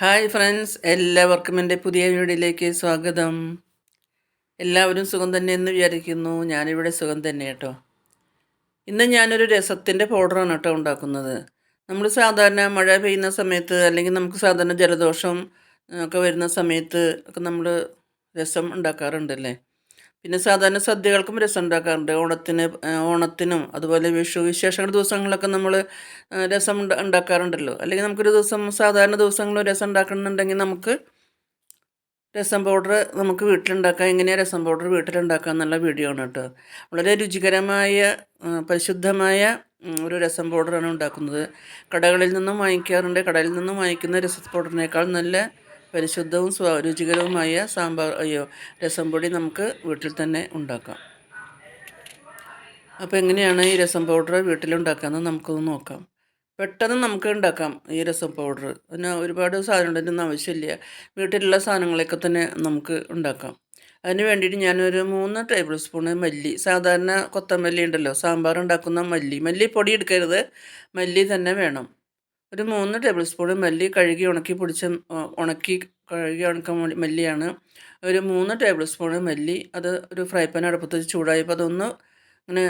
Hi friends എല്ലാവർക്കും എന്റെ പുതിയ വീഡിയോയിലേക്ക് സ്വാഗതം. എല്ലാവരും സുഖം തന്നെ എന്ന് വിചാരിക്കുന്നു. ഞാനിവിടെ സുഖം തന്നെ കേട്ടോ. ഇന്ന് ഞാനൊരു രസത്തിന്റെ പൗഡറാണ് കേട്ടോ ഉണ്ടാക്കുന്നത്. നമ്മൾ സാധാരണ മഴ പെയ്യുന്ന സമയത്ത് അല്ലെങ്കിൽ നമുക്ക് സാധാരണ ജലദോഷം ഒക്കെ വരുന്ന സമയത്ത് ഒക്കെ നമ്മൾ രസം ഉണ്ടാക്കാറുണ്ടല്ലേ? പിന്നെ സാധാരണ സദ്യകൾക്കും രസം ഉണ്ടാക്കാറുണ്ട് ഓണത്തിന് ഓണത്തിനും അതുപോലെ വിഷു വിശേഷങ്ങൾ ദിവസങ്ങളിലൊക്കെ നമ്മൾ രസം ഉണ്ടാക്കാറുണ്ടല്ലോ. അല്ലെങ്കിൽ നമുക്കൊരു ദിവസം സാധാരണ ദിവസങ്ങളിൽ രസം ഉണ്ടാക്കണമെന്നുണ്ടെങ്കിൽ നമുക്ക് രസം പൗഡർ നമുക്ക് വീട്ടിലുണ്ടാക്കാം. എങ്ങനെയാണ് രസം പൗഡർ വീട്ടിലുണ്ടാക്കുക എന്നുള്ള വീഡിയോ ആണ് കേട്ടോ. വളരെ രുചികരമായ പരിശുദ്ധമായ ഒരു രസം പൗഡറാണ് ഉണ്ടാക്കുന്നത്. കടകളിൽ നിന്നും വാങ്ങിക്കാറുണ്ട്. കടയിൽ നിന്നും വാങ്ങിക്കുന്ന രസം പൗഡറിനേക്കാൾ നല്ല പരിശുദ്ധവും രുചികരവുമായ സാമ്പാർ അയ്യോ രസം പൊടി നമുക്ക് വീട്ടിൽ തന്നെ ഉണ്ടാക്കാം. അപ്പോൾ എങ്ങനെയാണ് ഈ രസം പൗഡർ വീട്ടിലുണ്ടാക്കാമെന്ന് നമുക്കൊന്ന് നോക്കാം. പെട്ടെന്ന് നമുക്ക് ഉണ്ടാക്കാം ഈ രസം പൗഡർ. അതിന് ഒരുപാട് സാധനങ്ങളൊന്നും ആവശ്യമില്ല. വീട്ടിലുള്ള സാധനങ്ങളൊക്കെ തന്നെ നമുക്ക് ഉണ്ടാക്കാം. അതിന് വേണ്ടിയിട്ട് ഞാനൊരു മൂന്ന് ടേബിൾ സ്പൂൺ മല്ലി സാധാരണ കൊത്തമല്ലി ഉണ്ടല്ലോ സാമ്പാർ ഉണ്ടാക്കുന്ന മല്ലി. മല്ലി പൊടി എടുക്കരുത്. മല്ലി തന്നെ വേണം. ഒരു മൂന്ന് ടേബിൾ സ്പൂൺ മല്ലി കഴുകി ഉണക്കി പൊടിച്ച ഉണക്കി കഴുകി ഉണക്ക മല്ലിയാണ്. ഒരു മൂന്ന് ടേബിൾ സ്പൂൺ മല്ലി അത് ഒരു ഫ്രൈ പാൻ അടുപ്പത്ത് ചൂടായപ്പോൾ അതൊന്ന് ഇങ്ങനെ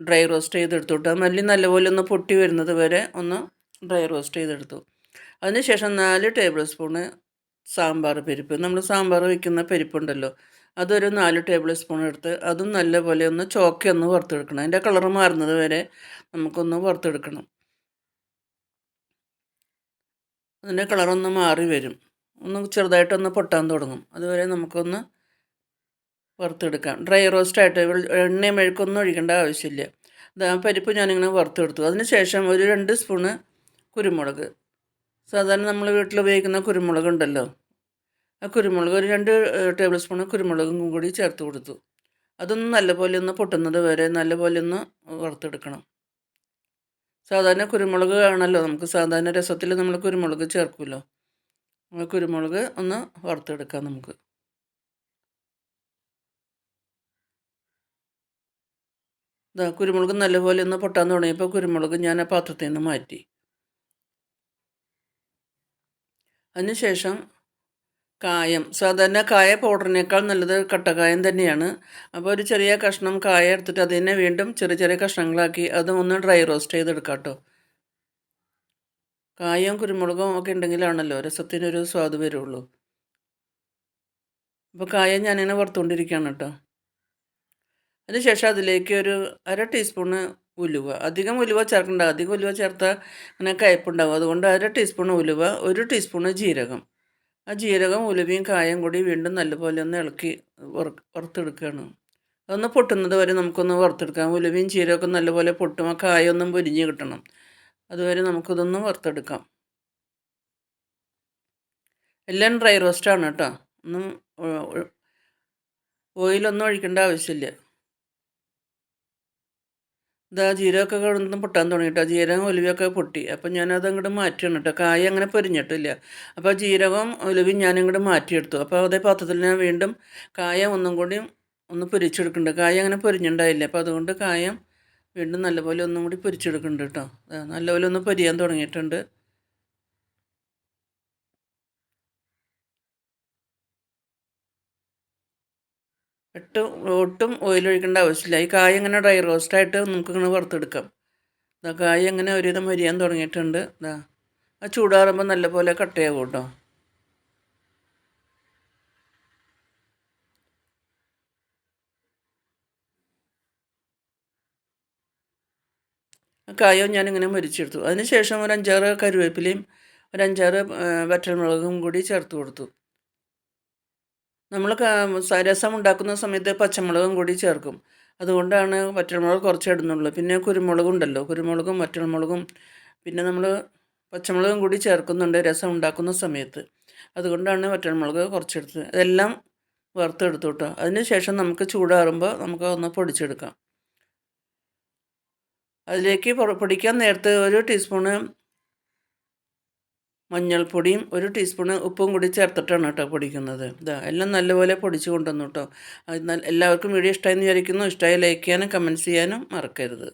ഡ്രൈ റോസ്റ്റ് ചെയ്തെടുത്തു മല്ലി നല്ലപോലെ ഒന്ന് പൊട്ടി വരുന്നത് വരെ ഒന്ന് ഡ്രൈ റോസ്റ്റ് ചെയ്തെടുത്തു. അതിനുശേഷം നാല് ടേബിൾ സ്പൂണ് സാമ്പാർ പരിപ്പ്. നമ്മൾ സാമ്പാർ വയ്ക്കുന്ന പരിപ്പുണ്ടല്ലോ അതൊരു നാല് ടേബിൾ സ്പൂൺ എടുത്ത് അതും നല്ലപോലെ ഒന്ന് ചോക്കി ഒന്ന് വറുത്തെടുക്കണം. അതിന്റെ കളർ മാറുന്നത് വരെ നമുക്കൊന്ന് വറുത്തെടുക്കണം. അതിന്റെ കളറൊന്ന് മാറി വരും. ഒന്ന് ചെറുതായിട്ടൊന്ന് പൊട്ടാൻ തുടങ്ങും. അതുവരെ നമുക്കൊന്ന് വറുത്തെടുക്കാം. ഡ്രൈ റോസ്റ്റായിട്ട് എണ്ണയും മെഴുക്കൊന്നും ഒഴിക്കേണ്ട ആവശ്യമില്ല. അത് പരിപ്പ് ഞാനിങ്ങനെ വറുത്തെടുത്തു. അതിന് ശേഷം ഒരു രണ്ട് സ്പൂണ് കുരുമുളക്. സാധാരണ നമ്മൾ വീട്ടിൽ ഉപയോഗിക്കുന്ന കുരുമുളക് ഉണ്ടല്ലോ. ആ കുരുമുളക് ഒരു രണ്ട് ടേബിൾ സ്പൂൺ കുരുമുളകും കൂടി ചേർത്ത് കൊടുത്തു. അതൊന്ന് നല്ലപോലെ ഒന്ന് പൊട്ടുന്നത് വരെ നല്ലപോലെ ഒന്ന് വറുത്തെടുക്കണം. സാധാരണ കുരുമുളക് ആണല്ലോ. നമുക്ക് സാധാരണ രസത്തിൽ നമ്മൾ കുരുമുളക് ചേർക്കുമല്ലോ നമ്മൾ കുരുമുളക് ഒന്ന് വറുത്തെടുക്കാം നമുക്ക്. ഇതാ കുരുമുളക് നല്ലപോലെ ഒന്ന് പൊട്ടാൻ തുടങ്ങിയപ്പോൾ കുരുമുളക് ഞാൻ ആ പാത്രത്തിൽ നിന്ന് മാറ്റി. അതിനുശേഷം കായം. സാധാരണ കായ പൗഡറിനേക്കാൾ നല്ലത് കട്ടകായം തന്നെയാണ്. അപ്പോൾ ഒരു ചെറിയ കഷ്ണം കായ എടുത്തിട്ട് അതിനെ വീണ്ടും ചെറിയ ചെറിയ കഷ്ണങ്ങളാക്കി അത് ഒന്ന് ഡ്രൈ റോസ്റ്റ് ചെയ്തെടുക്കാം കേട്ടോ കായവും കുരുമുളകും ഒക്കെ ഉണ്ടെങ്കിലാണല്ലോ രസത്തിനൊരു സ്വാദ് വരുള്ളൂ. അപ്പോൾ കായം ഞാനിങ്ങനെ വറുത്തുകൊണ്ടിരിക്കുകയാണ് കേട്ടോ. അതിനുശേഷം അതിലേക്ക് ഒരു അര ടീസ്പൂണ് ഉലുവ. അധികം ഉലുവ ചേർക്കണ്ട. അധികം ഉലുവ ചേർത്താൽ അങ്ങനെ കയ്പുണ്ടാകും അതുകൊണ്ട് അര ടീസ്പൂൺ ഉലുവ ഒരു ടീസ്പൂണ് ജീരകം. ആ ജീരകം ഉലുവയും കായം കൂടി വീണ്ടും നല്ലപോലെ ഒന്ന് ഇളക്കി വറുത്തെടുക്കുകയാണ്. അതൊന്ന് പൊട്ടുന്നത് വരെ നമുക്കൊന്ന് വറുത്തെടുക്കാം. ഉലുവയും ജീരകമൊക്കെ നല്ലപോലെ പൊട്ടും. ആ കായൊന്നും പൊരിഞ്ഞ് കിട്ടണം. അതുവരെ നമുക്കിതൊന്ന് വറുത്തെടുക്കാം. എല്ലാം ഡ്രൈ റോസ്റ്റാണ് കേട്ടോ. ഒന്നും ഓയിലൊന്നും ഒഴിക്കേണ്ട ആവശ്യമില്ല. ഇതാ ജീരകമൊക്കെ കിടന്ന് പൊട്ടാൻ തുടങ്ങിയിട്ട്. ജീരകം ഒലിവൊക്കെ പൊട്ടി. അപ്പം ഞാനത് അങ്ങോട്ട് മാറ്റിയാണ് കേട്ടോ കായ അങ്ങനെ പൊരിഞ്ഞിട്ടില്ല. അപ്പോൾ ജീരകം ഒലിവും ഞാനിങ്ങോട്ട് മാറ്റിയെടുത്തു. അപ്പോൾ അതേ പാത്രത്തിൽ ഞാൻ വീണ്ടും കായ ഒന്നും കൂടി ഒന്ന് പൊരിച്ചെടുക്കുന്നുണ്ട്. കായ അങ്ങനെ പൊരിഞ്ഞിട്ടുണ്ടായില്ല അപ്പോൾ അതുകൊണ്ട് കായം വീണ്ടും നല്ലപോലെ ഒന്നും കൂടി പൊരിച്ചെടുക്കുന്നുണ്ട് കേട്ടോ നല്ലപോലെ ഒന്ന് പൊരിയാൻ തുടങ്ങിയിട്ടുണ്ട്. ഒട്ടും ഒട്ടും ഓയിൽ ഒഴിക്കേണ്ട ആവശ്യമില്ല. ഈ കായ ഇങ്ങനെ ഡ്രൈ റോസ്റ്റ് റോസ്റ്റായിട്ട് നമുക്കിങ്ങനെ വറുത്തെടുക്കാം. ഇതാ കായ ഇങ്ങനെ ഒരുവിധം വരിയാൻ തുടങ്ങിയിട്ടുണ്ട്. ഇതാ ആ ചൂടാറുമ്പോൾ നല്ലപോലെ കട്ടയാകും കേട്ടോ കായവും ഞാനിങ്ങനെ മുരിച്ചെടുത്തു. അതിനുശേഷം ഒരു അഞ്ചാറ് കരുവേപ്പിലയും ഒരു അഞ്ചാറ് വറ്റൽമുളകും കൂടി ചേർത്ത് കൊടുത്തു. നമ്മൾ രസം ഉണ്ടാക്കുന്ന സമയത്ത് പച്ചമുളകും കൂടി ചേർക്കും. അതുകൊണ്ടാണ് വറ്റൽമുളക് കുറച്ച് ഇടുന്നുള്ളൂ. പിന്നെ കുരുമുളകും ഉണ്ടല്ലോ കുരുമുളകും വറ്റൽമുളകും പിന്നെ നമ്മൾ പച്ചമുളകും കൂടി ചേർക്കുന്നുണ്ട് രസം ഉണ്ടാക്കുന്ന സമയത്ത്. അതുകൊണ്ടാണ് വറ്റൽമുളക് കുറച്ചെടുത്തത് അതെല്ലാം വറുത്തെടുത്തു കേട്ടോ അതിന് ശേഷം നമുക്ക് ചൂടാറുമ്പോൾ നമുക്ക് ഒന്ന് പൊടിച്ചെടുക്കാം. അതിലേക്ക് പൊടിക്കാൻ നേരത്തെ ഒരു ടീസ്പൂണ് മഞ്ഞൾപ്പൊടിയും ഒരു ടീസ്പൂണ് ഉപ്പും കൂടി ചേർത്തിട്ടാണ് കേട്ടോ പൊടിക്കുന്നത്. ഇതാ എല്ലാം നല്ലപോലെ പൊടിച്ചു കൊണ്ടുവന്നു കേട്ടോ. എല്ലാവർക്കും വീഡിയോ ഇഷ്ടമായി എന്ന് വിചാരിക്കുന്നു. ഇഷ്ടമായി ലൈക്ക് ചെയ്യാനും കമന്റ്സ് ചെയ്യാനും മറക്കരുത്.